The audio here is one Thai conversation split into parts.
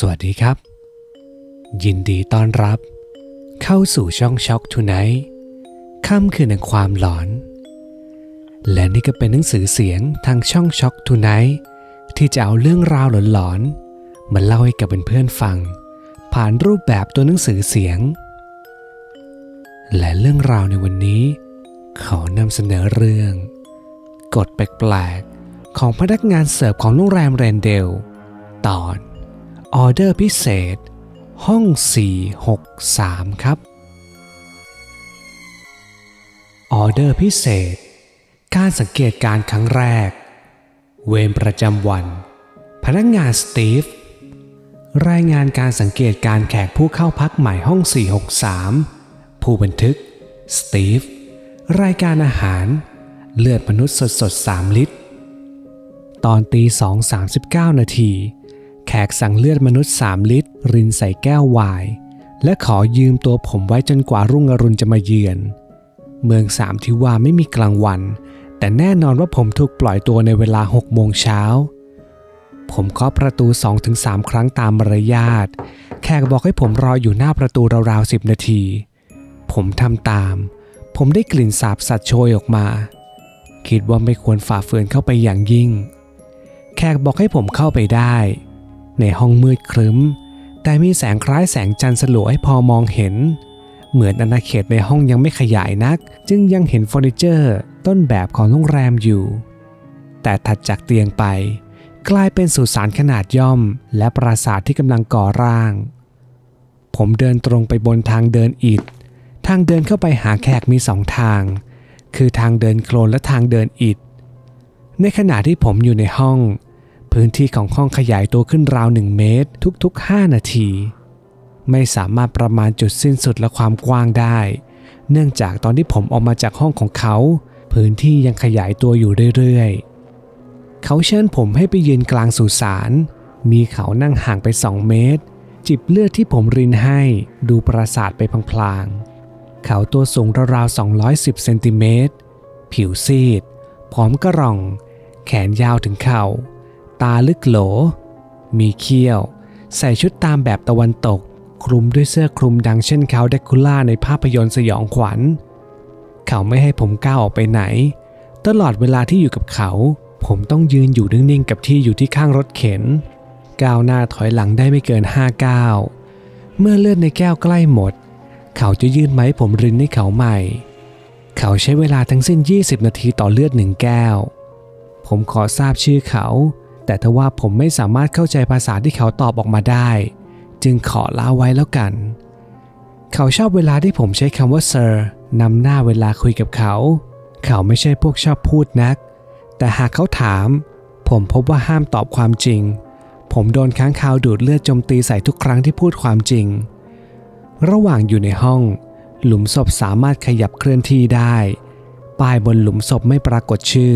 สวัสดีครับ ยินดีต้อนรับ เข้าสู่ช่องช็อกทูไนท์ค่ำคืนแห่งความหลอน และนี่ก็เป็นหนังสือเสียงทางช่องช็อกทูไนท์ที่จะเอาเรื่องราวหลอนๆมาเล่าให้กับเพื่อนๆฟัง ผ่านรูปแบบตัวหนังสือเสียง และเรื่องราวในวันนี้ ขอนำเสนอเรื่อง กฎแปลกๆของพนักงานเสิร์ฟของโรงแรมเรนเดล ตอน ออเดอร์พิเศษ ห้อง 463 ครับ ออเดอร์พิเศษ การสังเกตการครั้งแรก เวรประจำวัน พนักงานสตีฟรายงานการสังเกตการแขกผู้เข้าพักใหม่ห้อง 463 ผู้บันทึก สตีฟ รายการอาหาร เลือดมนุษย์สดสดๆ3ลิตร ตอนตีสองสามสิบเก้านาที แขกสั่งเลือดมนุษย์ 3 ลิตร รินใส่แก้วไวน์และขอยืมตัวผมไว้จนกว่ารุ่งอรุณจะมาเยือน เมืองสามที่ว่าไม่มีกลางวัน แต่แน่นอนว่าผมถูกปล่อยตัวในเวลา6โมงเช้า ผมเคาะประตู 2-3 ครั้งตามมารยาท แขกบอกให้ผมรออยู่หน้าประตูราวๆ10นาที ผมทำตาม ผมได้กลิ่นสาบสัตว์โชยออกมา คิดว่าไม่ควรฝ่าฝืนเข้าไปอย่างยิ่ง แขกบอกให้ผมเข้าไปได้ ในห้องมืดครึ้ม แต่มีแสงคล้ายแสงจันทร์สลัวให้พอมองเห็น เหมือนอาณาเขตในห้องยังไม่ขยายนัก จึงยังเห็นเฟอร์นิเจอร์ต้นแบบของโรงแรมอยู่ แต่ถัดจากเตียงไป กลายเป็นสุสานขนาดย่อม และปราสาทที่กำลังก่อร่าง ผมเดินตรงไปบนทางเดินอิฐ ทางเดินเข้าไปหาแขกมีสองทาง คือทางเดินโคลนและทางเดินอิฐในขณะที่ผมอยู่ในห้อง พื้นที่ของห้องขยายตัวขึ้นราวหนึ่งเมตร ทุกๆ 5 นาที ไม่สามารถประมาณจุดสิ้นสุดและความกว้างได้ เนื่องจากตอนที่ผมออกมาจากห้องของเขา พื้นที่ยังขยายตัวอยู่เรื่อยๆ เขาเชิญผมให้ไปยืนกลางสุสาน มีเขานั่งห่างไป 2 เมตร จิบเลือดที่ผมรินให้ดูปราสาทไปพลางๆ เขาตัวสูงราวๆ 210 เซนติเมตร ผิวซีด ผอมกระร่อง แขนยาวถึงเข่า ตาลึกโหล มีเขี้ยว ใส่ชุดตามแบบตะวันตก คลุมด้วยเสื้อคลุมดังเช่นเขาเดคูล่าในภาพยนตร์สยองขวัญ เขาไม่ให้ผมก้าวออกไปไหน ตลอดเวลาที่อยู่กับเขา ผมต้องยืนอยู่นิ่งๆกับที่อยู่ที่ข้างรถเข็น ก้าวหน้าถอยหลังได้ไม่เกินห้าก้าวเมื่อเลือดในแก้วใกล้หมด เขาจะยื่นไม้ผมรินให้เขาใหม่ เขาใช้เวลาทั้งสิ้น 20 นาทีต่อเลือดหนึ่งแก้ว ผมขอทราบชื่อเขา แต่ทว่าผมไม่สามารถเข้าใจภาษาที่เขาตอบออกมาได้ จึงขอลาไว้แล้วกัน เขาชอบเวลาที่ผมใช้คำว่า sir นำหน้าเวลาคุยกับเขา เขาไม่ใช่พวกชอบพูดนัก แต่หากเขาถาม ผมพบว่าห้ามตอบความจริง ผมโดนค้างคาวดูดเลือดจมตีใส่ทุกครั้งที่พูดความจริง ระหว่างอยู่ในห้อง หลุมศพสามารถขยับเคลื่อนที่ได้ ป้ายบนหลุมศพไม่ปรากฏชื่อ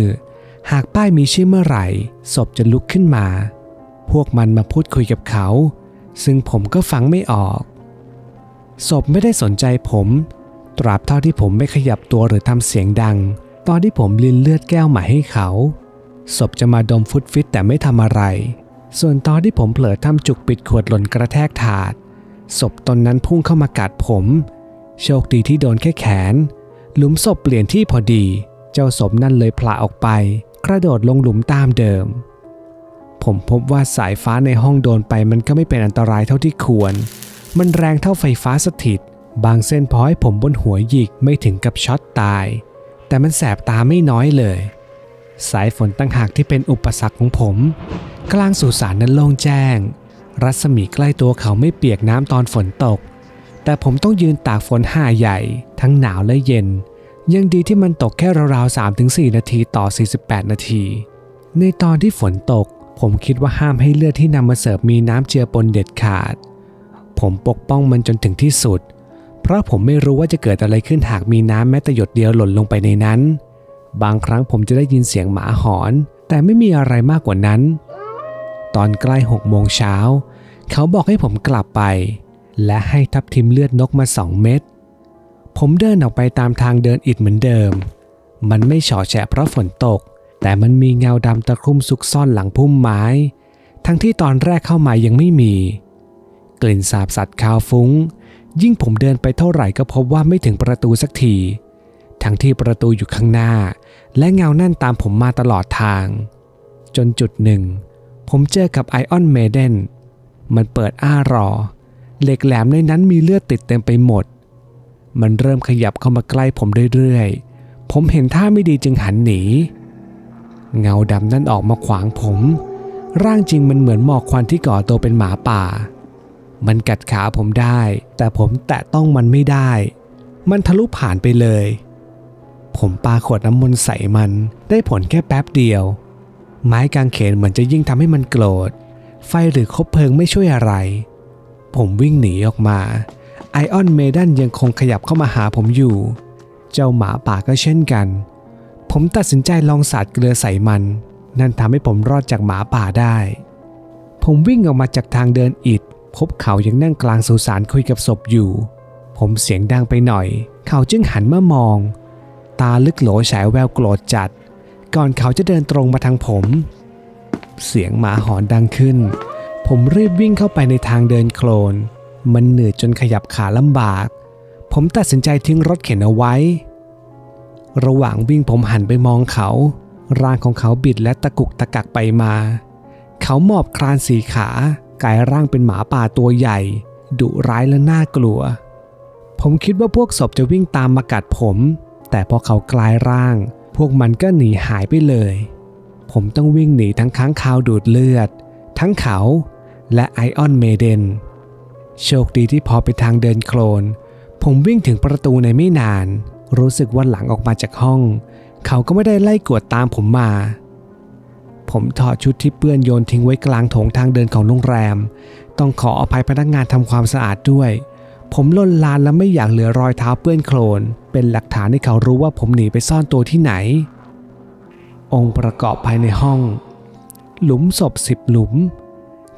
หากป้ายมีชื่อเมื่อไหร่ ศพจะลุกขึ้นมา พวกมันมาพูดคุยกับเขา ซึ่งผมก็ฟังไม่ออก ศพไม่ได้สนใจผม ตราบเท่าที่ผมไม่ขยับตัวหรือทำเสียงดัง ตอนที่ผมลินเลือดแก้วใหม่ให้เขา ศพจะมาดมฟุตฟิตแต่ไม่ทำอะไร ส่วนตอนที่ผมเผลอทำจุกปิดขวดหล่นกระแทกถาด ศพตนนั้นพุ่งเข้ามากัดผม โชคดีที่โดนแค่แขน หลุมศพเปลี่ยนที่พอดี เจ้าศพนั่นเลยพลาออกไป กระโดดลงหลุมตามเดิม ผมพบว่าสายฟ้าในห้องโดนไปมันก็ไม่เป็นอันตรายเท่าที่ควร มันแรงเท่าไฟฟ้าสถิต บางเส้นพอให้ผมบนหัวหยิกไม่ถึงกับช็อตตาย แต่มันแสบตาไม่น้อยเลย สายฝนตั้งหากที่เป็นอุปสรรคของผม กลางสุสานนั้นโล่งแจ้ง รัศมีใกล้ตัวเขาไม่เปียกน้ำตอนฝนตก แต่ผมต้องยืนตากฝนห่าใหญ่ ทั้งหนาวและเย็น ยังดีที่มันตกแค่ราวๆ 3-4 นาทีต่อ 48 นาที ในตอนที่ฝนตก ผมคิดว่าห้ามให้เลือดที่นำมาเสิร์ฟมีน้ำเจือปนเด็ดขาด ผมปกป้องมันจนถึงที่สุด เพราะผมไม่รู้ว่าจะเกิดอะไรขึ้นหากมีน้ำแม้แต่หยดเดียวหล่นลงไปในนั้น บางครั้งผมจะได้ยินเสียงหมาหอน แต่ไม่มีอะไรมากกว่านั้น ตอนใกล้หกโมงเช้า เขาบอกให้ผมกลับไป และให้ทับทิมเลือดนกมาสองเม็ด ผมเดินออกไปตามทางเดินอิดเหมือนเดิม มันไม่เฉาะแฉะเพราะฝนตก แต่มันมีเงาดำตะคุ่มซุกซ่อนหลังพุ่มไม้ ทั้งที่ตอนแรกเข้ามายังไม่มี กลิ่นสาบสัตว์คาวฟุ้ง ยิ่งผมเดินไปเท่าไหร่ก็พบว่าไม่ถึงประตูสักที ทั้งที่ประตูอยู่ข้างหน้า และเงานั่นตามผมมาตลอดทาง จนจุดหนึ่ง ผมเจอกับไอออนเมเดนมันเปิดอ้ารอ เหล็กแหลมในนั้นมีเลือดติดเต็มไปหมด มันเริ่มขยับเข้ามาใกล้ผมเรื่อยๆ ผมเห็นท่าไม่ดีจึงหันหนี เงาดำนั่นออกมาขวางผม ร่างจริงมันเหมือนหมอกควันที่ก่อตัวเป็นหมาป่า มันกัดขาผมได้ แต่ผมแตะต้องมันไม่ได้ มันทะลุผ่านไปเลย ผมปาขวดน้ำมนต์ใส่มัน ได้ผลแค่แป๊บเดียว ไม้กางเขนเหมือนจะยิ่งทำให้มันโกรธ ไฟหรือคบเพลิงไม่ช่วยอะไร ผมวิ่งหนีออกมา ไอออนเมดันยังคงขยับเข้ามาหาผมอยู่ เจ้าหมาป่าก็เช่นกัน ผมตัดสินใจลองสาดเกลือใส่มัน นั่นทำให้ผมรอดจากหมาป่าได้ ผมวิ่งออกมาจากทางเดินอิฐพบเขายังนั่งกลางสุสานคุยกับศพอยู่ ผมเสียงดังไปหน่อย เขาจึงหันมามอง ตาลึกโหลฉายแววโกรธจัด ก่อนเขาจะเดินตรงมาทางผม เสียงหมาหอนดังขึ้น ผมรีบวิ่งเข้าไปในทางเดินโคลน มันเหนื่อยจนขยับขาลำบาก ผมตัดสินใจทิ้งรถเข็นเอาไว้ ระหว่างวิ่งผมหันไปมองเขา ร่างของเขาบิดและตะกุกตะกักไปมา เขาหมอบคลานสีขากลายร่างเป็นหมาป่าตัวใหญ่ ดุร้ายและน่ากลัว ผมคิดว่าพวกศพจะวิ่งตามมากัดผม แต่พอเขากลายร่าง พวกมันก็หนีหายไปเลย ผมต้องวิ่งหนีทั้งค้างคาวดูดเลือด ทั้งเขาและไอออนเมเดน โชคดีที่พอไปทางเดินโคลน ผมวิ่งถึงประตูในไม่นาน รู้สึกว่าหลังออกมาจากห้อง เขาก็ไม่ได้ไล่กวดตามผมมา ผมถอดชุดที่เปื้อนโยนทิ้งไว้กลางโถงทางเดินของโรงแรม ต้องขออภัยพนักงานทำความสะอาดด้วย ผมล่นลานและไม่อยากเหลือรอยเท้าเปื้อนโคลน เป็นหลักฐานให้เขารู้ว่าผมหนีไปซ่อนตัวที่ไหน องค์ประกอบภายในห้อง หลุมศพสิบหลุม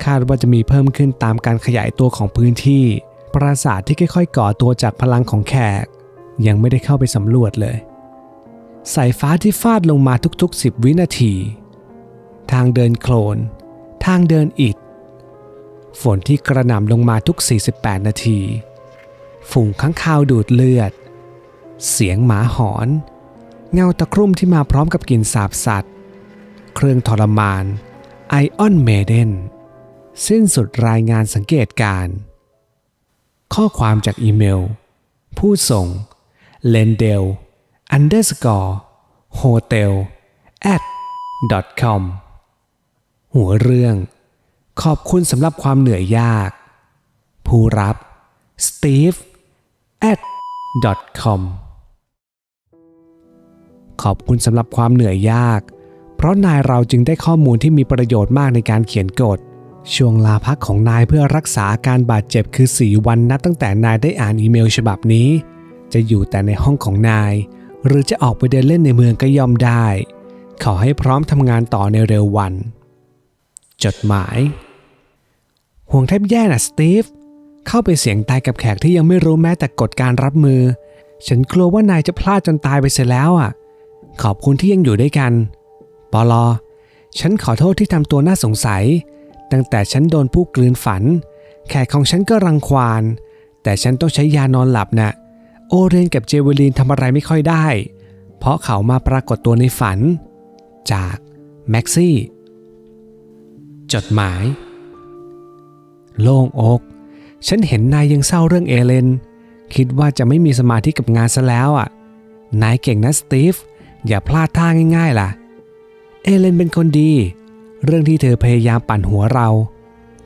คาดว่าจะมีเพิ่มขึ้นตามการขยายตัวของพื้นที่ ปราสาทที่ค่อยๆ ก่อตัวจากพลังของแขก ยังไม่ได้เข้าไปสำรวจเลย สายฟ้าที่ฟาดลงมาทุกๆ 10 วินาที ทางเดินโคลน ทางเดินอิฐ ฝนที่กระหน่ำลงมาทุก 48 นาที ฝูงข้างคาวดูดเลือด เสียงหมาหอน เงาตะครุ่มที่มาพร้อมกับกลิ่นสาบสัตว์ เครื่องทรมานไอออนเมเดน สิ้นสุดรายงานสังเกตการ ข้อความจากอีเมล ผู้ส่ง l e n d e l underscore hotel at com หัวเรื่อง ขอบคุณสำหรับความเหนื่อยยาก ผู้รับ steve at com ขอบคุณสำหรับความเหนื่อยยาก เพราะนายเราจึงได้ข้อมูลที่มีประโยชน์มากในการเขียนกฎ ช่วงลาพักของนายเพื่อรักษาการบาดเจ็บคือ 4 วันนับตั้งแต่นายได้อ่านอีเมลฉบับนี้ จะอยู่แต่ในห้องของนาย หรือจะออกไปเดินเล่นในเมืองก็ย่อมได้ ขอให้พร้อมทำงานต่อในเร็ววัน จดหมาย ห่วงแทบแย่น่ะสตีฟเข้าไปเสียงตายกับแขกที่ยังไม่รู้แม้แต่กฎการรับมือ ฉันกลัวว่านายจะพลาดจนตายไปเสียแล้วอะ ขอบคุณที่ยังอยู่ด้วยกันปอลอฉันขอโทษที่ทำตัวน่าสงสัย ตั้งแต่ฉันโดนผู้กลืนฝัน แขกของฉันก็รังควาน แต่ฉันต้องใช้ยานอนหลับนะ่ะ โอเรนกับเจเวลีนทำอะไรไม่ค่อยได้ เพราะเขามาปรากฏตัวในฝัน จากแม็กซี่ จดหมาย โล่งอกฉันเห็นนายยังเศร้าเรื่องเอเลน คิดว่าจะไม่มีสมาธิกับงานซะแล้วอะ นายเก่งนะสตีฟ อย่าพลาดท่าง่ายๆล่ะ เอเลนเป็นคนดี เรื่องที่เธอพยายามปั่นหัวเรา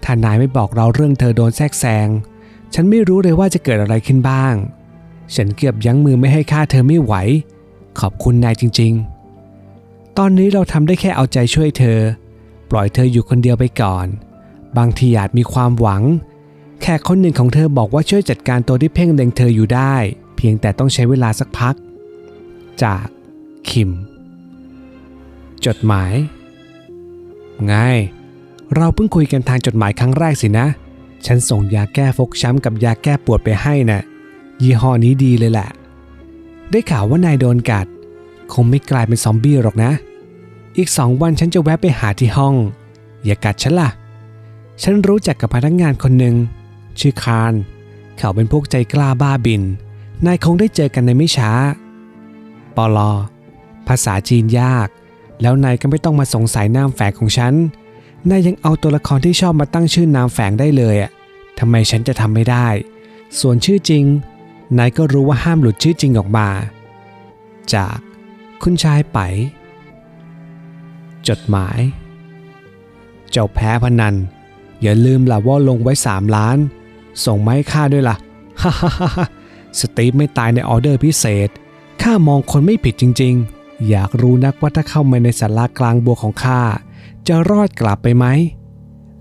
ถ้านายไม่บอกเราเรื่องเธอโดนแทรกแซง ฉันไม่รู้เลยว่าจะเกิดอะไรขึ้นบ้าง ฉันเกือบยั้งมือไม่ให้ฆ่าเธอไม่ไหว ขอบคุณนายจริง ๆ ตอนนี้เราทำได้แค่เอาใจช่วยเธอ ปล่อยเธออยู่คนเดียวไปก่อน บางทีอาจมีความหวัง แขกคนหนึ่งของเธอบอกว่าช่วยจัดการตัวที่เพ่งเล็งเธออยู่ได้ เพียงแต่ต้องใช้เวลาสักพัก จากคิม จดหมาย ไง เราเพิ่งคุยกันทางจดหมายครั้งแรกสินะ ฉันส่งยาแก้ฟกช้ำกับยาแก้ปวดไปให้นะ่ะ ยี่ห้อนี้ดีเลยแหละ ได้ข่าวว่านายโดนกัด คงไม่กลายเป็นซอมบี้หรอกนะ อีกสองวันฉันจะแวะไปหาที่ห้อง อย่ากัดฉันล่ะ ฉันรู้จักกับพนักงานคนหนึ่งชื่อคารเขาเป็นพวกใจกล้าบ้าบิน นายคงได้เจอกันในไม่ช้า ปลอ ภาษาจีนยาก แล้วนายก็ไม่ต้องมาสงสัยนามแฝงของฉัน นายยังเอาตัวละครที่ชอบมาตั้งชื่อนามแฝงได้เลยอะทำไมฉันจะทำไม่ได้ ส่วนชื่อจริง นายก็รู้ว่าห้ามหลุดชื่อจริงออกมา จากคุณชายไป จดหมาย เจ้าแพ้พนัน อย่าลืมล่ะว่าลงไว้3ล้าน ส่งไม้ข้าด้วยละฮ่าฮ่าฮ่าฮ่าสตีฟไม่ตายในออเดอร์พิเศษข้ามองคนไม่ผิดจริง ๆ อยากรู้นักว่าถ้าเข้ามาในสารากลางบัวของข้าจะรอดกลับไปไหม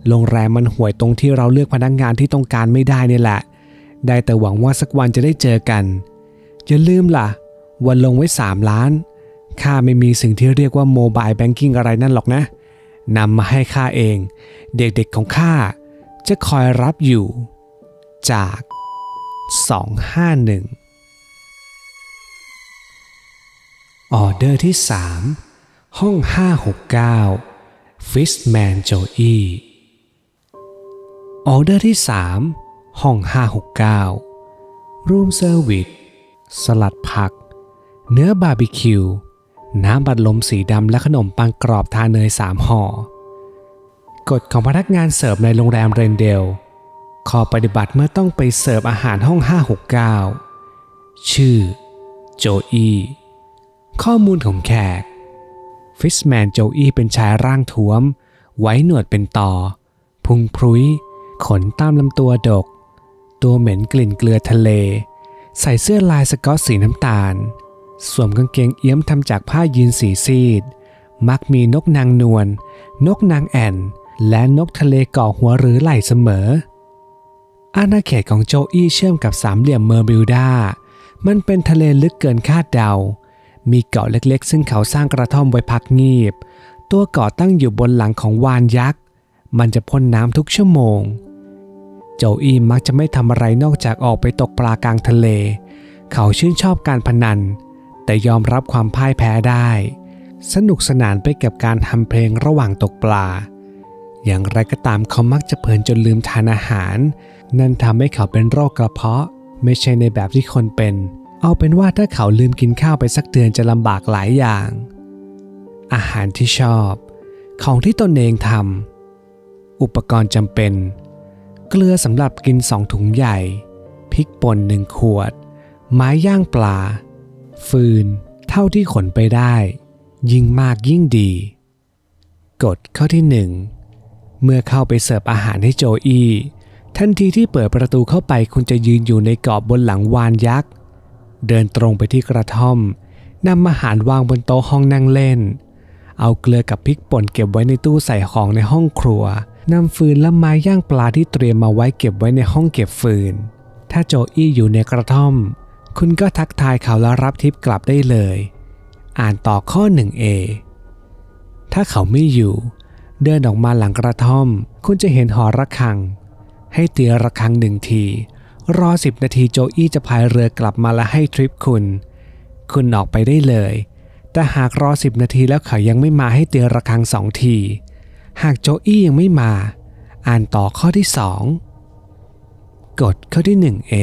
โรงแรมมันห่วยตรงที่เราเลือกพนักงงานที่ต้องการไม่ได้นี่แหละ ได้แต่หวังว่าสักวันจะได้เจอกัน อย่าลืมล่ะ วันลงไว้ 3 ล้าน ข้าไม่มีสิ่งที่เรียกว่าโมบายแบงกิ้งอะไรนั่นหรอกนะ นำมาให้ข้าเอง เด็กๆของข้าจะคอยรับอยู่ จาก 251 ออเดอร์ที่ 3 ห้อง 569 Fishman Joey ออเดอร์ที่ 3 ห้อง 569 Room Service สลัดผัก เนื้อบาร์บีคิว น้ำบัดลมสีดำและขนมปังกรอบทาเนยสามห่อกฎของพนักงานเสิร์ฟในโรงแรมเรนเดล ข้อปฏิบัติเมื่อต้องไปเสิร์ฟอาหารห้อง 569 ชื่อ โจอี ข้อมูลของแขก ฟิชแมนโจอี้เป็นชายร่างท้วม ไว้หนวดเป็นต่อ พุงพรุ้ยขนตามลำตัวดก ตัวเหม็นกลิ่นเกลือทะเล ใส่เสื้อลายสกอตสีน้ำตาล สวมกางเกงเอี้ยมทำจากผ้ายีนสีซีด มักมีนกนางนวล นกนางแอ่น และนกทะเลเกาะหัวหรือไหล่เสมอ อาณาเขตของโจอี้เชื่อมกับสามเหลี่ยมเมอร์บิลดา มันเป็นทะเลลึกเกินคาดเดา มีเกาะเล็กๆ ซึ่งเขาสร้างกระท่อมไว้พักงีบ ตัวเกาะตั้งอยู่บนหลังของวานยักษ์ มันจะพ่นน้ำทุกชั่วโมง โจอี้มักจะไม่ทำอะไรนอกจากออกไปตกปลากลางทะเล เขาชื่นชอบการพนัน แต่ยอมรับความพ่ายแพ้ได้ สนุกสนานไปกับการทำเพลงระหว่างตกปลา อย่างไรก็ตามเขามักจะเพลินจนลืมทานอาหาร นั่นทำให้เขาเป็นโรคกระเพาะ ไม่ใช่ในแบบที่คนเป็น เอาเป็นว่าถ้าเขาลืมกินข้าวไปสักเดือนจะลำบากหลายอย่าง อาหารที่ชอบ ของที่ตนเองทำอุปกรณ์จำเป็น เกลือสำหรับกินสองถุงใหญ่ พริกป่นหนึ่งขวด ไม้ย่างปลา ฟืน เท่าที่ขนไปได้ ยิ่งมากยิ่งดี กฎข้อที่หนึ่งเมื่อเข้าไปเสิร์ฟอาหารให้โจอี้ทันทีที่เปิดประตูเข้าไปคุณจะยืนอยู่ในกรอบบนหลังวานยักษ์ เดินตรงไปที่กระท่อมนำอาหารวางบนโต๊ะห้องนั่งเล่น เอาเกลือกับพริกป่นเก็บไว้ในตู้ใส่ของในห้องครัวนำฟืนและไม้ย่างปลาที่เตรียมมาไว้เก็บไว้ในห้องเก็บฟืน ถ้าโจอี้อยู่ในกระท่อม คุณก็ทักทายเขาแล้วรับทิปกลับได้เลย อ่านต่อข้อ 1a ถ้าเขาไม่อยู่ เดินออกมาหลังกระท่อม คุณจะเห็นหอระฆัง ให้เตียระฆังหนึ่งที รอสิบนาทีโจอี้จะพายเรือกลับมาและให้ทริปคุณ คุณออกไปได้เลย แต่หากรอสิบนาทีแล้วเขายังไม่มาให้เตียระฆังสองที หากโจอี้ยังไม่มา อ่านต่อข้อที่ 2 กฎข้อที่ 1a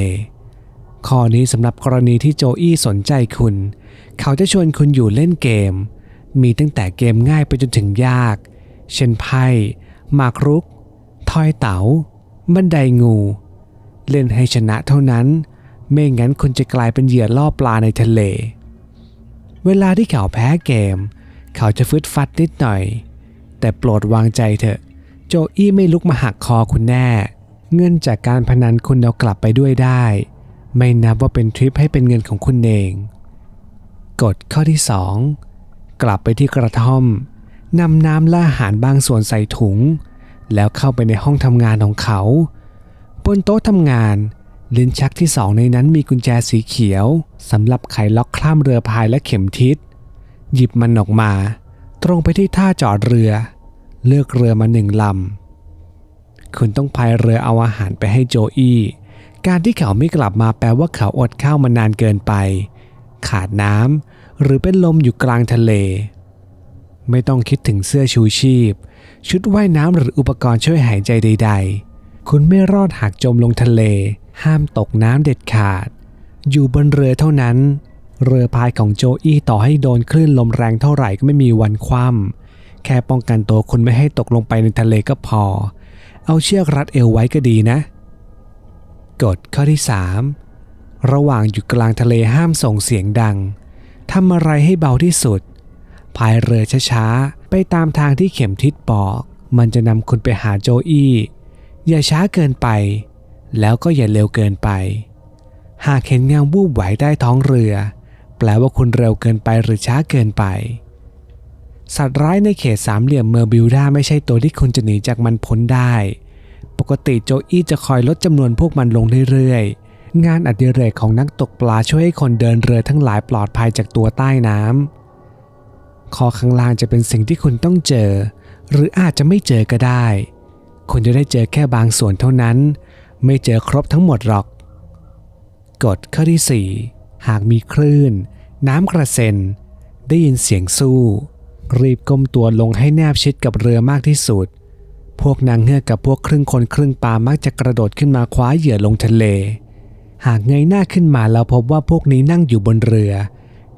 ข้อนี้สำหรับกรณีที่โจอี้สนใจคุณ เขาจะชวนคุณอยู่เล่นเกม มีตั้งแต่เกมง่ายไปจนถึงยาก เช่นไพ่หมากรุก ทอยเต๋า บันไดงู เล่นให้ชนะเท่านั้น ไม่งั้นคุณจะกลายเป็นเหยื่อล่อปลาในทะเล เวลาที่เขาแพ้เกม เขาจะฟึดฟัดนิดหน่อย แต่โปรดวางใจเถอะ โจอี้ไม่ลุกมาหักคอคุณแน่ เงินจากการพนันคุณเอากลับไปด้วยได้ ไม่นับว่าเป็นทริปให้เป็นเงินของคุณเอง กฎข้อที่ 2 กลับไปที่กระท่อมนำน้ำและอาหารบางส่วนใส่ถุง แล้วเข้าไปในห้องทำงานของเขา บนโต๊ะทำงานลิ้นชักที่สองในนั้นมีกุญแจสีเขียวสำหรับไขล็อกคล่ามเรือพายและเข็มทิศ หยิบมันออกมา ตรงไปที่ท่าจอดเรือ เลือกเรือมาหนึ่งลำ คุณต้องพายเรือเอาอาหารไปให้โจอี้การที่เขาไม่กลับมาแปลว่าเขาอดข้าวมานานเกินไป ขาดน้ำหรือเป็นลมอยู่กลางทะเล ไม่ต้องคิดถึงเสื้อชูชีพ ชุดว่ายน้ำหรืออุปกรณ์ช่วยหายใจใด ๆ คุณไม่รอดหากจมลงทะเล ห้ามตกน้ำเด็ดขาด อยู่บนเรือเท่านั้น เรือพายของโจอี้ต่อให้โดนคลื่นลมแรงเท่าไหร่ก็ไม่มีวันคว่ำแค่ป้องกันตัวคุณไม่ให้ตกลงไปในทะเลก็พอ เอาเชือกรัดเอวไว้ก็ดีนะ กฎข้อที่ 3 ระหว่างอยู่กลางทะเลห้ามส่งเสียงดังทำอะไรให้เบาที่สุดพายเรือช้าๆ ไปตามทางที่เข็มทิศบอก มันจะนำคุณไปหาโจอี้ อย่าช้าเกินไป แล้วก็อย่าเร็วเกินไป หากเห็นเงาวูบไหวใต้ท้องเรือ แปลว่าคุณเร็วเกินไปหรือช้าเกินไป สัตว์ร้ายในเขตสามเหลี่ยมเมอร์บิลดาไม่ใช่ตัวที่คุณจะหนีจากมันพ้นได้ ปกติโจอี้จะคอยลดจำนวนพวกมันลงเรื่อยๆ งานอดิเรกของนักตกปลาช่วยให้คนเดินเรือทั้งหลายปลอดภัยจากตัวใต้น้ำคอข้างล่างจะเป็นสิ่งที่คุณต้องเจอ หรืออาจจะไม่เจอก็ได้ คุณจะได้เจอแค่บางส่วนเท่านั้น ไม่เจอครบทั้งหมดหรอก กฎข้อที่ 4 หากมีคลื่น น้ำกระเซ็น ได้ยินเสียงสู้ รีบก้มตัวลงให้แนบชิดกับเรือมากที่สุด พวกนางเงือกกับพวกครึ่งคนครึ่งปลามักจะกระโดดขึ้นมาคว้าเหยื่อลงทะเล หากเงยหน้าขึ้นมาแล้วพบว่าพวกนี้นั่งอยู่บนเรือ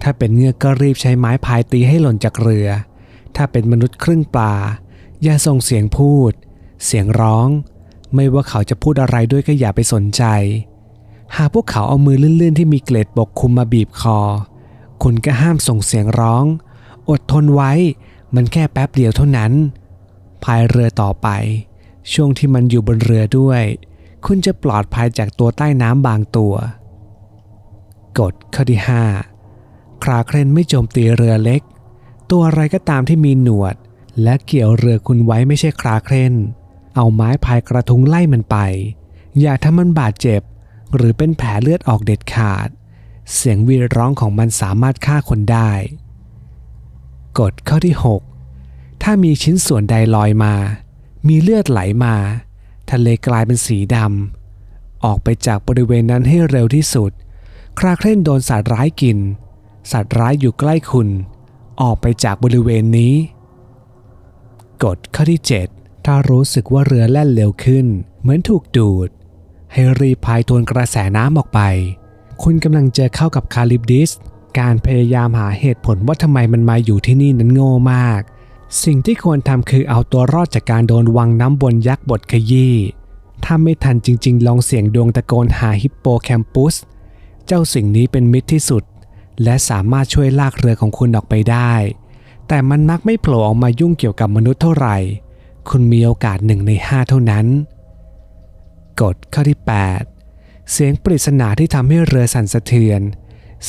ถ้าเป็นเงือกก็รีบใช้ไม้พายตีให้หล่นจากเรือ ถ้าเป็นมนุษย์ครึ่งปลาอย่าส่งเสียงพูด เสียงร้อง ไม่ว่าเขาจะพูดอะไรด้วยก็อย่าไปสนใจ หากพวกเขาเอามือลื่นๆ ที่มีเกล็ดปกคุมมาบีบคอ คุณก็ห้ามส่งเสียงร้อง อดทนไว้ มันแค่แป๊บเดียวเท่านั้น พายเรือต่อไป ช่วงที่มันอยู่บนเรือด้วย คุณจะปลอดภัยจากตัวใต้น้ำบางตัว กฎข้อที่ 5 คราเครนไม่โจมตีเรือเล็ก ตัวอะไรก็ตามที่มีหนวดและเกี่ยวเรือคุณไว้ไม่ใช่คราเครน เอาไม้พายกระทุงไล่มันไป อย่าทำมันบาดเจ็บ หรือเป็นแผลเลือดออกเด็ดขาด เสียงวีร้องของมันสามารถฆ่าคนได้ กฎข้อที่ 6 ถ้ามีชิ้นส่วนใดลอยมา มีเลือดไหลมา ทะเลกลายเป็นสีดำออกไปจากบริเวณนั้นให้เร็วที่สุด คราเครนโดนสัตว์ร้ายกิน สัตว์ร้ายอยู่ใกล้คุณ ออกไปจากบริเวณนี้ กฎข้อที่ 7 ถ้ารู้สึกว่าเรือแล่นเร็วขึ้น เหมือนถูกดูด ให้รีพายทวนกระแสน้ำออกไป คุณกำลังเจอเข้ากับคาลิปดิส การพยายามหาเหตุผลว่าทำไมมันมาอยู่ที่นี่นั้นโง่มาก สิ่งที่ควรทำคือเอาตัวรอดจากการโดนวังน้ำบนยักษ์บดขยี้ ถ้าไม่ทันจริง ๆ ลองเสียงดวงตะโกนหาฮิปโปแคมปุส เจ้าสิ่งนี้เป็นมิตรที่สุด และสามารถช่วยลากเรือของคุณออกไปได้ แต่มันมักไม่โผล่ออกมายุ่งเกี่ยวกับมนุษย์เท่าไหร่ คุณมีโอกาสหนึ่งในห้าเท่านั้น กฎข้อที่ 8 เสียงปริศนาที่ทำให้เรือสั่นสะเทือน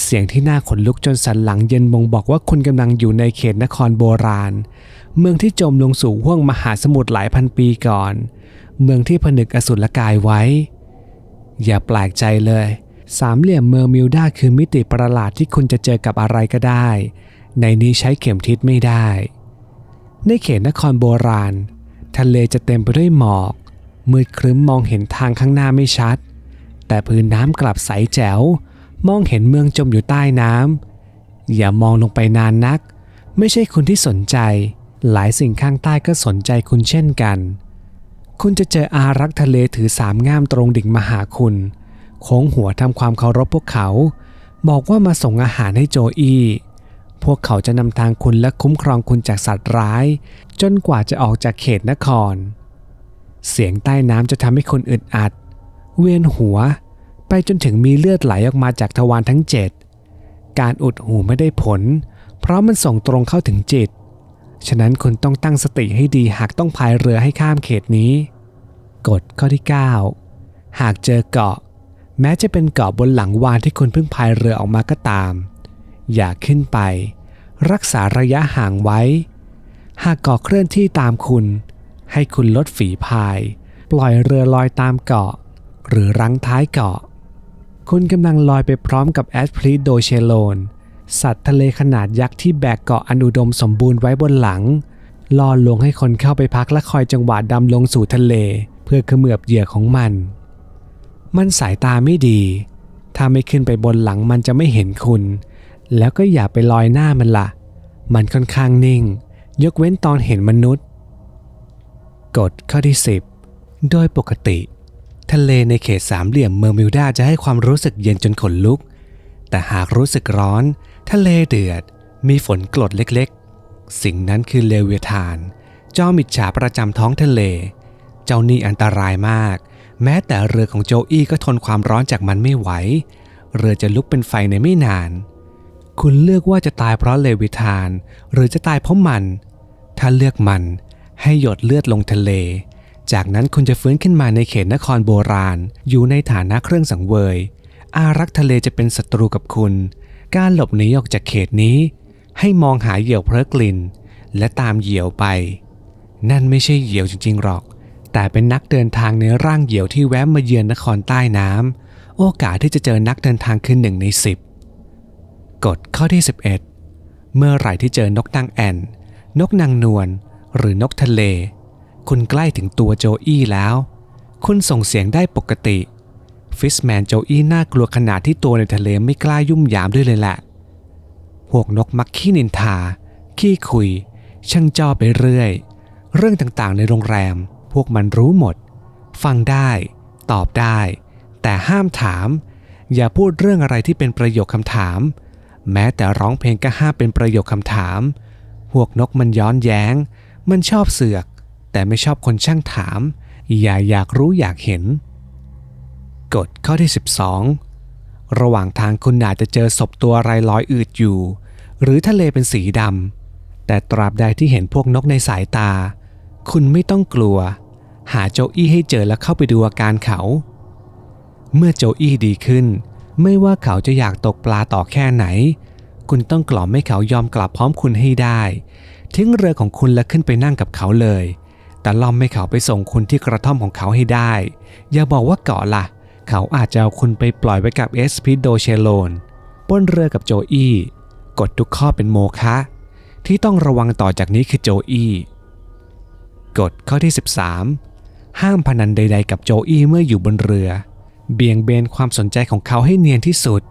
เสียงที่น่าขนลุกจนสันหลังเย็นบ่งบอกว่าคุณกำลังอยู่ในเขตนครโบราณ เมืองที่จมลงสู่ห้วงมหาสมุทรหลายพันปีก่อน เมืองที่ผนึกอสุรกายไว้ อย่าแปลกใจเลย สามเหลี่ยมเมอร์มิวดาคือมิติประหลาดที่คุณจะเจอกับอะไรก็ได้ ในนี้ใช้เข็มทิศไม่ได้ ในเขตนครโบราณ ทะเลจะเต็มไปด้วยหมอก มืดครึ้มมองเห็นทางข้างหน้าไม่ชัด แต่พื้นน้ำกลับใสแจ๋ว มองเห็นเมืองจมอยู่ใต้น้ำอย่ามองลงไปนานนัก ไม่ใช่คุณที่สนใจ หลายสิ่งข้างใต้ก็สนใจคุณเช่นกัน คุณจะเจออารักษ์ทะเลถือสามง่ามตรงดิ่งมาหาคุณ โค้งหัวทำความเคารพพวกเขา บอกว่ามาส่งอาหารให้โจอี้ พวกเขาจะนำทางคุณและคุ้มครองคุณจากสัตว์ร้าย จนกว่าจะออกจากเขตนคร เสียงใต้น้ำจะทำให้คนอึดอัด เวียนหัว ไปจนถึงมีเลือดไหลออกมาจากทวารทั้งเจ็ดการอุดหูไม่ได้ผล เพราะมันส่งตรงเข้าถึงจิต ฉะนั้นคุณต้องตั้งสติให้ดีหากต้องพายเรือให้ข้ามเขตนี้ กฎข้อที่ 9 หากเจอเกาะ แม้จะเป็นเกาะบนหลังวานที่คุณเพิ่งพายเรือออกมาก็ตาม อย่าขึ้นไป รักษาระยะห่างไว้ หากเกาะเคลื่อนที่ตามคุณ ให้คุณลดฝีพาย ปล่อยเรือลอยตามเกาะ หรือรั้งท้ายเกาะ คุณกำลังลอยไปพร้อมกับแอสพลีโดเชโลน สัตว์ทะเลขนาดยักษ์ที่แบกเกาะอันอุดมสมบูรณ์ไว้บนหลังล่อลวงให้คนเข้าไปพักและคอยจังหวะดำลงสู่ทะเล เพื่อเขมือบเหยื่อของมัน มันสายตาไม่ดี ถ้าไม่ขึ้นไปบนหลังมันจะไม่เห็นคุณ แล้วก็อย่าไปลอยหน้ามันละมันค่อนข้างนิ่ง ยกเว้นตอนเห็นมนุษย์ กฎข้อที่ 10 โดยปกติ ทะเลในเขตสามเหลี่ยมเมอร์มิวดาจะให้ความรู้สึกเย็นจนขนลุก แต่หากรู้สึกร้อน ทะเลเดือด มีฝนกรดเล็กๆ สิ่งนั้นคือเลเวทาน จอมิจฉาประจำท้องทะเล เจ้านี่อันตรายมาก แม้แต่เรือของโจอี้ก็ทนความร้อนจากมันไม่ไหว เรือจะลุกเป็นไฟในไม่นาน คุณเลือกว่าจะตายเพราะเลวิทาน หรือจะตายเพราะมัน ถ้าเลือกมันให้หยดเลือดลงทะเล จากนั้นคุณจะฟื้นขึ้นมาในเขตนครโบราณ อยู่ในฐานะเครื่องสังเวย อารักษ์ทะเลจะเป็นศัตรูกับคุณ การหลบหนีออกจากเขตนี้ ให้มองหาเหยี่ยวเพลกลิน และตามเหยี่ยวไป นั่นไม่ใช่เหยี่ยวจริงๆหรอก แต่เป็นนักเดินทางในร่างเหยี่ยวที่แวะมาเยือนนครใต้น้ำโอกาสที่จะเจอนักเดินทางคือหนึ่งในสิบ กฎข้อที่ 11 เมื่อไหร่ที่เจอนกนางแอ่น นกนางนวลหรือนกทะเล คุณใกล้ถึงตัวโจอี้แล้ว คุณส่งเสียงได้ปกติ ฟิสแมนโจอี้น่ากลัวขนาดที่ตัวในทะเลไม่กล้ายุ่มยามด้วยเลยแหละพวกนกมักขี้นินทา ขี้คุย ช่างจ้อไปเรื่อย เรื่องต่างๆในโรงแรม พวกมันรู้หมด ฟังได้ ตอบได้ แต่ห้ามถาม อย่าพูดเรื่องอะไรที่เป็นประโยคคำถาม แม้แต่ร้องเพลงก็ห้ามเป็นประโยคคำถาม พวกนกมันย้อนแย้ง มันชอบเสือก แต่ไม่ชอบคนช่างถาม อย่าอยากรู้อยากเห็น กฎข้อที่ 12 ระหว่างทางคุณอาจจะเจอศพตัวอะไรลอยอืดอยู่ หรือทะเลเป็นสีดำ แต่ตราบใดที่เห็นพวกนกในสายตา คุณไม่ต้องกลัว หาโจอี้ให้เจอแล้วเข้าไปดูอาการเขา เมื่อโจอี้ดีขึ้น ไม่ว่าเขาจะอยากตกปลาต่อแค่ไหน คุณต้องกล่อมให้เขายอมกลับพร้อมคุณให้ได้ ทิ้งเรือของคุณและขึ้นไปนั่งกับเขาเลย แต่ล่อมให้เขาไปส่งคุณที่กระท่อมของเขาให้ได้ อย่าบอกว่าเกาะละ่ะ เขาอาจจะเอาคุณไปปล่อยไว้กับเอสพิโดเชโลนบนเรือกับโจอี้ กดทุกข้อเป็นโมฆะที่ต้องระวังต่อจากนี้คือโจอี้กฎข้อที่ 13 ห้ามพนันใด ๆ กับโจอี้เมื่ออยู่บนเรือ เบี่ยงเบนความสนใจของเขาให้เนียนที่สุด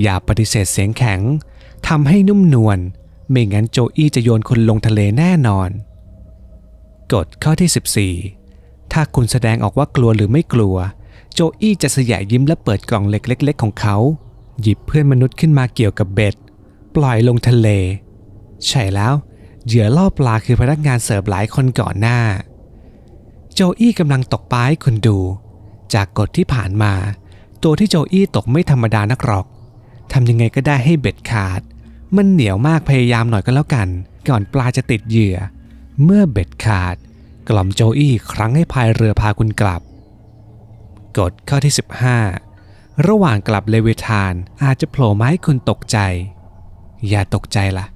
อย่าปฏิเสธเสียงแข็งทำให้นุ่มนวลไม่งั้นโจอี้จะโยนคุณลงทะเลแน่นอน กฎข้อที่ 14 ถ้าคุณแสดงออกว่ากลัวหรือไม่กลัว โจอี้จะสยะยิ้มและเปิดกล่องเล็กๆ ของเขา หยิบเพื่อนมนุษย์ขึ้นมาเกี่ยวกับเบ็ด ปล่อยลงทะเล ใช่แล้ว เหยื่อล่อปลาคือพนักงานเสิร์ฟหลายคนก่อนหน้า โจอี้กำลังตกปลาให้คุณดู จากกฎที่ผ่านมา ตัวที่โจอี้ตกไม่ธรรมดานักหรอกทำยังไงก็ได้ให้เบ็ดขาด มันเหนียวมากพยายามหน่อยก็แล้วกัน ก่อนปลาจะติดเหยื่อ เมื่อเบ็ดขาด กล่อมโจอี้ครั้งให้พายเรือพาคุณกลับ กฎข้อที่ 15 ระหว่างกลับเลเวทานอาจจะโผล่มาให้คุณตกใจ อย่าตกใจละ่ะ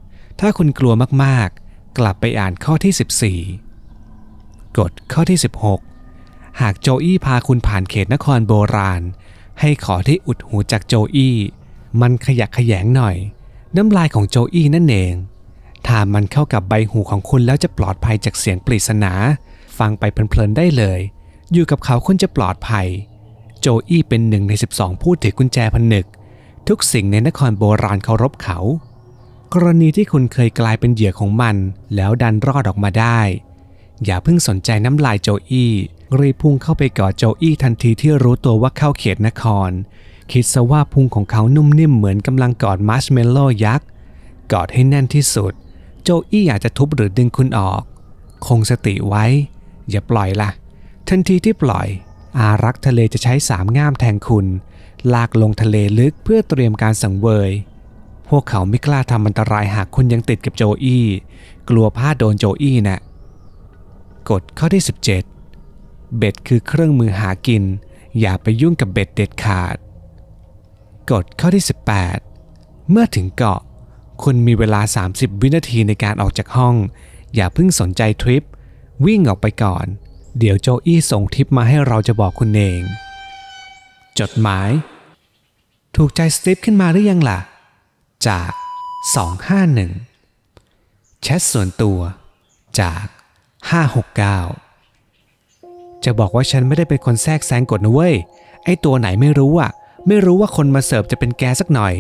ถ้าคุณกลัวมากๆ กลับไปอ่านข้อที่ 14 กฎข้อที่ 16 หากโจอี้พาคุณผ่านเขตนครโบราณ ให้ขอที่อุดหูจากโจอี้มันขยักขยงหน่อย น้ำลายของโจอี้นั่นเอง ถ้ามันเข้ากับใบหูของคุณแล้วจะปลอดภัยจากเสียงปริศนา ฟังไปเพลินๆได้เลย อยู่กับเขาคุณจะปลอดภัย โจอี้เป็นหนึ่งใน 12 ผู้ถือกุญแจผนึก ทุกสิ่งในนครโบราณเคารพเขา กรณีที่คุณเคยกลายเป็นเหยื่อของมัน แล้วดันรอดออกมาได้ อย่าเพิ่งสนใจน้ำลายโจอี้ รีบพุ่งเข้าไปกอดโจอี้ทันทีที่รู้ตัวว่าเข้าเขตนคร คิดซะว่าพุงของเขานุ่มนิ่มเหมือนกำลังกอดมาร์ชเมลโล่ยักษ์ กอดให้แน่นที่สุด โจอี้อาจจะทุบหรือดึงคุณออก คงสติไว้ อย่าปล่อยละ่ะ ทันทีที่ปล่อย อารักษ์ทะเลจะใช้สามง่ามแทงคุณ ลากลงทะเลลึกเพื่อเตรียมการสังเวย พวกเขาไม่กล้าทำอันตรายหากคุณยังติดกับโจอี้ กลัวพลาดโดนโจอี้นะ่ะกฎข้อที่ 17 เบ็ดคือเครื่องมือหากิน อย่าไปยุ่งกับเบ็ดเด็ดขาด กฎข้อที่ 18 เมื่อถึงเกาะคุณมีเวลา 30 วินาทีในการออกจากห้อง อย่าเพิ่งสนใจทริป วิ่งออกไปก่อน เดี๋ยวโจอี้ส่งทริปมาให้เราจะบอกคุณเอง จดหมาย ถูกใจสติปขึ้นมาหรือยังล่ะ จาก 251 แชทส่วนตัวจาก 569 จะบอกว่าฉันไม่ได้เป็นคนแทรกแซงกฎนะเว้ย ไอ้ตัวไหนไม่รู้อะไม่รู้ว่าคนมาเสิร์ฟจะเป็นแกสักหน่อย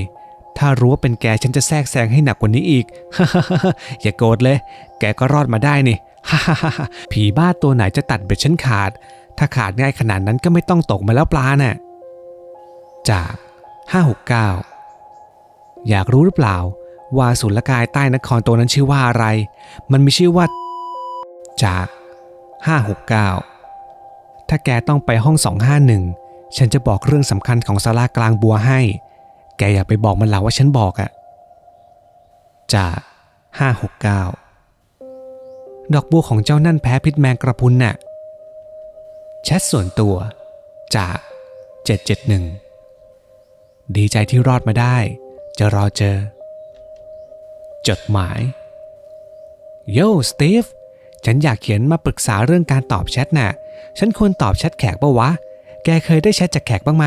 ถ้ารู้ว่าเป็นแกฉันจะแทรกแซงให้หนักกว่านี้อีก อย่าโกรธเลย แกก็รอดมาได้นี่ ผีบ้าตัวไหนจะตัดเบ็ดฉันขาด ถ้าขาดง่ายขนาดนั้นก็ไม่ต้องตกมาแล้วปลาน่ะ จาก 569 อยากรู้หรือเปล่า ว่าสุลกายใต้นครตัวนั้นชื่อว่าอะไร มันมีชื่อว่า จาก 569 ถ้าแกต้องไปห้อง 251 ฉันจะบอกเรื่องสำคัญของศาลากลางบัวให้ แกอย่าไปบอกมันหล่าว่าฉันบอกอะจาก569 ดอกบัวของเจ้านั่นแพ้พิษแมงกระพุนน่ะแชทส่วนตัวจาก771 ดีใจที่รอดมาได้ จะรอเจอ จดหมาย โย่สตีฟ ฉันอยากเขียนมาปรึกษาเรื่องการตอบแชทน่ะ ฉันควรตอบแชทแขกปะวะ แกเคยได้แชทจากแขกบ้างไหม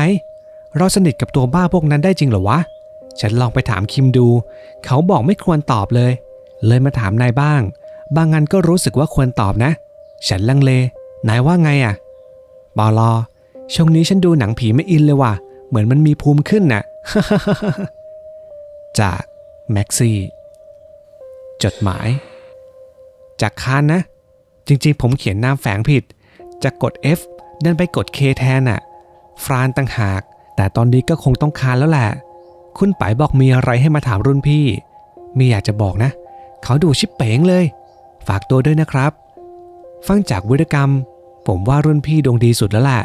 เราสนิทกับตัวบ้าพวกนั้นได้จริงเหรอวะ ฉันลองไปถามคิมดู เขาบอกไม่ควรตอบเลย เลยมาถามนายบ้าง บางงานก็รู้สึกว่าควรตอบนะ ฉันลังเล นายว่าไงอะปอลอช่วงนี้ฉันดูหนังผีไม่อินเลยว่ะ เหมือนมันมีภูมิขึ้นน่ะ จากแม็กซี่ จดหมาย จากคานนะ จริงๆ ผมเขียนนามแฝงผิด จะกด F ดินไปกด K แทนน่ะฟรานต่างหาก แต่ตอนนี้ก็คงต้องคานแล้วแหละ คุณป๋ายบอกมีอะไรให้มาถามรุ่นพี่ มีอยากจะบอกนะ เขาดูชิบเป๋งเลย ฝากตัวด้วยนะครับ ฟังจากวิรกรรม ผมว่ารุ่นพี่ดวงดีสุดแล้วแหละ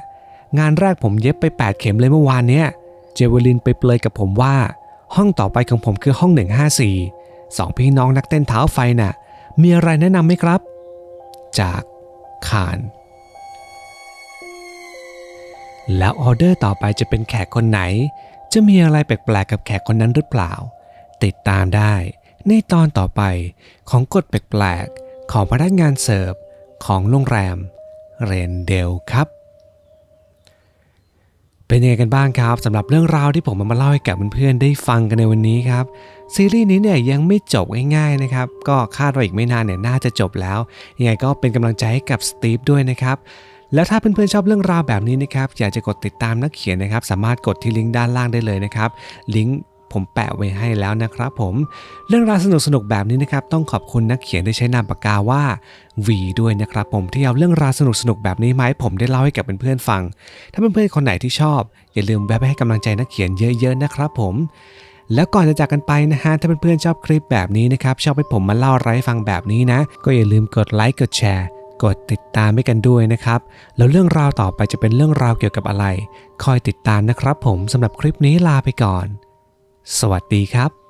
งานแรกผมเย็บไป 8 เข็มเลยเมื่อวานเนี้ย เจเวลินไปเปลยกับผมว่า ห้องต่อไปของผมคือห้อง 154สองพี่น้องนักเต้นเท้าไฟน่ะ มีอะไรแนะนำไหมครับ จากขาน แล้วออเดอร์ต่อไปจะเป็นแขกคนไหน จะมีอะไรแปลกๆกับแขกคนนั้นหรือเปล่า ติดตามได้ในตอนต่อไปของกฎแปลกๆของพนักงานเสิร์ฟของโรงแรมเรนเดลครับ เป็นยังไงกันบ้างครับสำหรับเรื่องราวที่ผมมามาเล่าให้กับเพื่อนๆได้ฟังกันในวันนี้ครับซีรีส์นี้เนี่ยยังไม่จบง่ายๆนะครับก็คาดว่าอีกไม่นานเนี่ยน่าจะจบแล้วยังไงก็เป็นกำลังใจให้กับสตีฟด้วยนะครับ แล้วถ้าเพื่อนๆชอบเรื่องราวแบบนี้นะครับอยากจะกดติดตามนักเขียนนะครับ สามารถกดที่ลิงก์ด้านล่างได้เลยนะครับ ลิงก์ผมแปะไว้ให้แล้วนะครับผมเรื่องราวสนุกๆแบบนี้นะครับ ต้องขอบคุณนักเขียนที่ใช้นามปากกาว่า V ด้วยนะครับผมที่เอาเรื่องราวสนุกๆแบบนี้มาให้ผมได้เล่าให้กับเพื่อนๆฟัง ถ้าเพื่อนๆคนไหนที่ชอบ อย่าลืมแวะไปให้กำลังใจนักเขียนเยอะๆนะครับผมแล้วก่อนจะจากกันไปนะฮะ ถ้าเพื่อนๆชอบคลิปแบบนี้นะครับ ชอบให้ผมมาเล่าไร้ฟังแบบนี้นะ ก็อย่าลืมกดไลค์ กดแชร์ กดติดตามให้กันด้วยนะครับ แล้วเรื่องราวต่อไปจะเป็นเรื่องราวเกี่ยวกับอะไร คอยติดตามนะครับผมสำหรับคลิปนี้ลาไปก่อน สวัสดีครับ